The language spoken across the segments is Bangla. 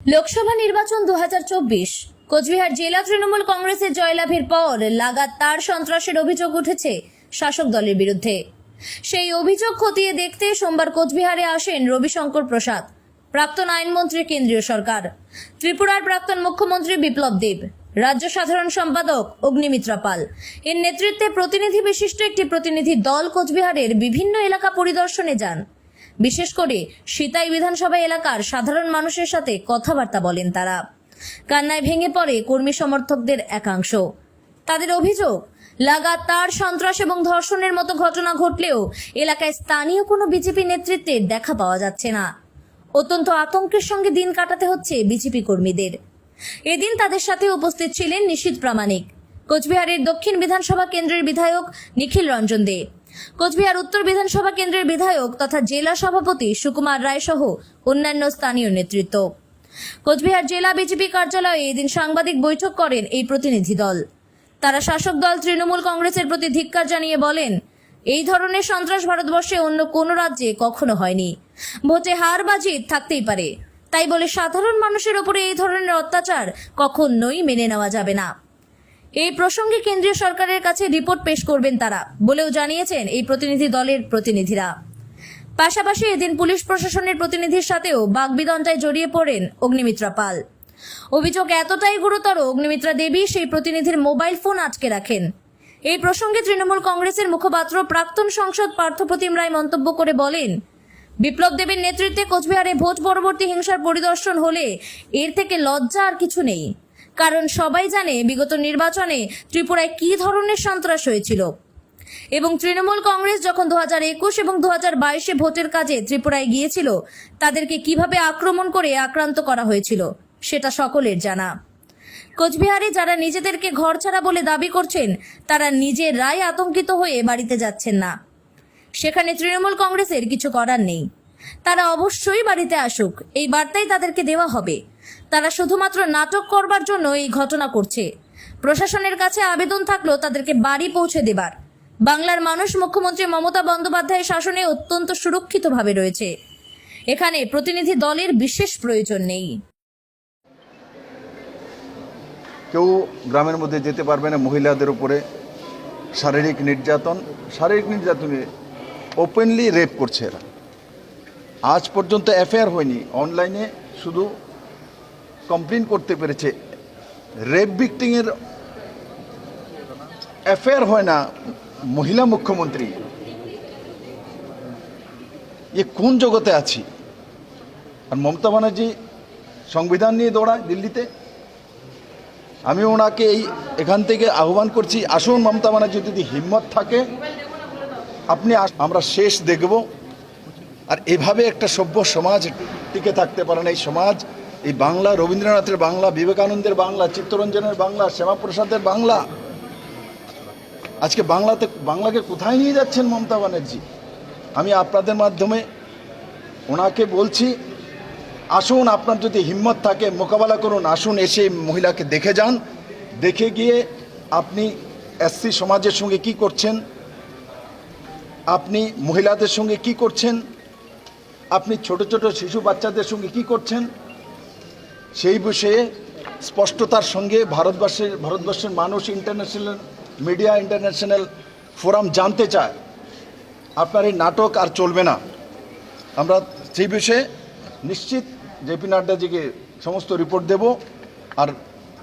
লোকসভা নির্বাচন দু হাজার চব্বিশ। কোচবিহার জেলা তৃণমূল কংগ্রেসের জয়লাভের পর লাগাতার সন্ত্রাসের অভিযোগ উঠেছে শাসক দলের বিরুদ্ধে। সেই অভিযোগ খতিয়ে দেখতে সোমবার কোচবিহারে আসেন রবিশঙ্কর প্রসাদ, প্রাক্তন আইনমন্ত্রী কেন্দ্রীয় সরকার। ত্রিপুরার প্রাক্তন মুখ্যমন্ত্রী বিপ্লব দেব, রাজ্য সাধারণ সম্পাদক অগ্নিমিত্রা পাল। এর নেতৃত্বে প্রতিনিধি বিশিষ্ট একটি প্রতিনিধি দল কোচবিহারের বিভিন্ন এলাকা পরিদর্শনে যান। বিশেষ করে সিতাই বিধানসভা এলাকার সাধারণ মানুষের সাথে কথাবার্তা বলেন তারা। কান্নায় ভেঙে পড়ে কর্মী সমর্থকদের একাংশ। তাদের অভিযোগ, লাগাতার সন্ত্রাস এবং ধর্ষণের মতো ঘটনা ঘটলেও এলাকায় স্থানীয় কোনো বিজেপি নেতৃত্বের দেখা পাওয়া যাচ্ছে না। অত্যন্ত আতঙ্কের সঙ্গে দিন কাটাতে হচ্ছে বিজেপি কর্মীদের। এদিন তাদের সাথে উপস্থিত ছিলেন নিশীত প্রামাণিক। কোচবিহারের দক্ষিণ বিধানসভা কেন্দ্রের বিধায়ক নিখিল রঞ্জন দে। কোচবিহার উত্তর বিধানসভা কেন্দ্রের বিধায়ক তথা জেলা সভাপতি সুকুমার রায় সহ অন্যান্য স্থানীয় নেতৃত্ব। কোচবিহার জেলা বিজেপি কার্যালয়ে এদিন সাংবাদিক বৈঠক করেন এই প্রতিনিধি দল। তারা শাসক দল তৃণমূল কংগ্রেসের প্রতি ধিক্কার জানিয়ে বলেন, এই ধরনের সন্ত্রাস ভারতবর্ষে অন্য কোনো রাজ্যে কখনো হয়নি। ভোটে হার বা জিত থাকতেই পারে। তাই বলে সাধারণ মানুষের ওপরে এই ধরনের অত্যাচার কখনোই মেনে নেওয়া যাবে না। এই প্রসঙ্গে কেন্দ্রীয় সরকারের কাছে রিপোর্ট পেশ করবেন তারা, বলেও জানিয়েছেন এই প্রতিনিধি দলের প্রতিনিধিরা। পাশাপাশি এদিন পুলিশ প্রশাসনের প্রতিনিধির সাথেও বাগবিদণ্ডায় জড়িয়ে পড়েন অগ্নিমিত্রা পাল। অভিযোগ এতটাই গুরুতর, অগ্নিমিত্রা দেবী সেই প্রতিনিধির মোবাইল ফোন আটকে রাখেন। এই প্রসঙ্গে তৃণমূল কংগ্রেসের মুখপাত্র প্রাক্তন সংসদ পার্থপ্রতিম রায় মন্তব্য করে বলেন, বিপ্লব দেবের নেতৃত্বে কোচবিহারে ভোট পরবর্তী হিংসার পরিদর্শন হলে এর থেকে লজ্জা আর কিছু নেই। কারণ সবাই জানে বিগত নির্বাচনে ত্রিপুরায় কী ধরনের সন্ত্রাস হয়েছিল। এবং তৃণমূল কংগ্রেস যখন দু হাজার একুশ এবং দু হাজার বাইশে ভোটের কাজে ত্রিপুরায় গিয়েছিল, তাদেরকে কীভাবে আক্রমণ করে আক্রান্ত করা হয়েছিল, সেটা সকলের জানা। কোচবিহারে যারা নিজেদেরকে ঘর ছাড়া বলে দাবি করছেন, তারা নিজেরাই আতঙ্কিত হয়ে বাড়িতে যাচ্ছেন না। সেখানে তৃণমূল কংগ্রেসের কিছু করার নেই। তারা অবশ্যই বাড়িতে আসুক, এই বার্তাই তাদেরকে দেওয়া হবে। তারা শুধুমাত্র নাটক করবার জন্য এই ঘটনা করছে। প্রশাসনের কাছে আবেদন থাকল তাদেরকে বাড়ি পৌঁছে দেবার। বাংলার মানুষ মুখ্যমন্ত্রী মমতা বন্দ্যোপাধ্যায়ের শাসনে অত্যন্ত সুরক্ষিতভাবে রয়েছে। এখানে প্রতিনিধি দলের বিশেষ প্রয়োজন নেই। কেউ গ্রামের মধ্যে যেতে পারবে না মহিলাদের উপরে। শারীরিক নির্যাতন, শারীরিক নির্যাতনে ওপেনলি রেপ করছে এরা। আজ পর্যন্ত এফআইআর হয়নি। অনলাইনে শুধু কমপ্লেন করতে পেরেছে। রেপ ভিক্টিংয়ের অ্যাফেয়ার হয় না মহিলা মুখ্যমন্ত্রী। এ কোন জগতে আছি? আর মমতা ব্যানার্জি সংবিধান নিয়ে দৌড়ায় দিল্লিতে? আমি ওনাকে এই এখান থেকে আহ্বান করছি, আসুন মমতা ব্যানার্জি, যদি হিম্মত থাকে, আপনি আমরা শেষ দেখব। আর এভাবে একটা সভ্য সমাজ টিকে থাকতে পারে না। এই সমাজ এই বাংলা, রবীন্দ্রনাথের বাংলা, বিবেকানন্দের বাংলা, চিত্তরঞ্জনের বাংলা, শ্যামাপ্রসাদের বাংলা। আজকে বাংলাতে, বাংলাকে কোথায় নিয়ে যাচ্ছেন মমতা ব্যানার্জি? আমি আপনাদের মাধ্যমে ওনাকে বলছি, আসুন, আপনার যদি হিম্মত থাকে, মোকাবেলা করুন, আসুন, এসে মহিলাকে দেখে যান। দেখে গিয়ে আপনি এসসি সমাজের সঙ্গে কি করছেন? আপনি মহিলাদের সঙ্গে কি করছেন? আপনি ছোট ছোট শিশু বাচ্চাদের সঙ্গে কি করছেন? সেই বিষয়ে স্পষ্টতার সঙ্গে ভারতবর্ষের ভারতবর্ষের মানুষ ইন্টারন্যাশনাল মিডিয়া ইন্টারন্যাশনাল ফোরাম জানতে চায়। আপনার এই নাটক আর চলবে না। আমরা সেই বিষয়ে নিশ্চিত জেপি নাড্ডাজিকে সমস্ত রিপোর্ট দেব আর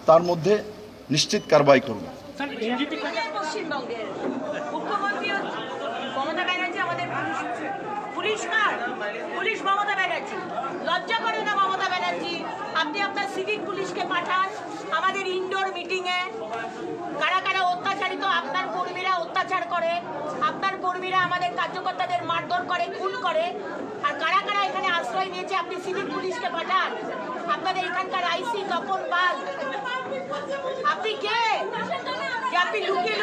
তার মধ্যে নিশ্চিত কারবাই করব। পুলিশ মমতা ব্যানার্জি। লজ্জা করে না মমতা ব্যানার্জি? আপনি আপনার সিভিক পুলিশকে পাঠান, আমাদের ইনডোর মিটিংয়ে কারা কারা অত্যাচারিত, আপনার কর্মীরা অত্যাচার করে, আপনার কর্মীরা আমাদের কার্যকর্তাদের মারধর করে, খুন করে। আর কারা কারা এখানে আশ্রয় নিয়েছে, আপনি সিভিক পুলিশকে পাঠান। আপনাদের এখানকার আইসি তপন পাল। আপনি কে? যে আপনি লুকিয়ে